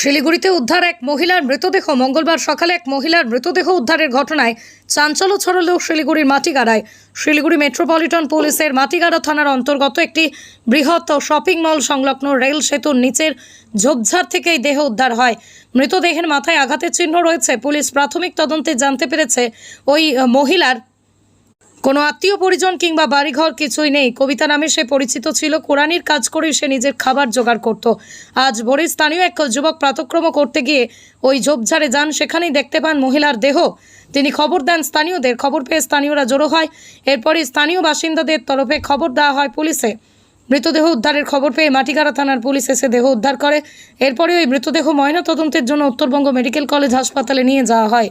শিলিগুড়িতে উদ্ধার এক মহিলার মৃতদেহ। মঙ্গলবার সকালে এক মহিলার মৃতদেহ উদ্ধারের ঘটনায় চাঞ্চল্য ছড়ালো শিলিগুড়ির মাটিগাড়ায়। শিলিগুড়ি মেট্রোপলিটন পুলিশের মাটিগাড়া থানার অন্তর্গত একটি বৃহৎ শপিং মল সংলগ্ন রেল সেতুর নিচের ঝোপঝাড় থেকে এই দেহ উদ্ধার হয়। মৃতদেহের মাথায় আঘাতের চিহ্ন রয়েছে। পুলিশ প্রাথমিক তদন্তে জানতে পেরেছে ওই মহিলার কোনো আত্মীয় পরিজন কিংবা বাড়িঘর কিছুই নেই। কবিতা নামে সে পরিচিত ছিল। কোরআনির কাজ করে সে নিজের খাবার জোগাড় করত। আজ ভোরে স্থানীয় এক যুবক প্রাতক্রম করতে গিয়ে ওই ঝোপঝাড়ে যান। সেখানেই দেখতে পান মহিলার দেহ। তিনি খবর দেন স্থানীয়দের। খবর পেয়ে স্থানীয়রা জড়ো হয়। এরপরই স্থানীয় বাসিন্দাদের তরফে খবর দেওয়া হয় পুলিশে। মৃতদেহ উদ্ধারের খবর পেয়ে মাটিগাড়া থানার পুলিশ এসে দেহ উদ্ধার করে। এরপরে ওই মৃতদেহ ময়নাতদন্তের জন্য উত্তরবঙ্গ মেডিকেল কলেজ হাসপাতালে নিয়ে যাওয়া হয়।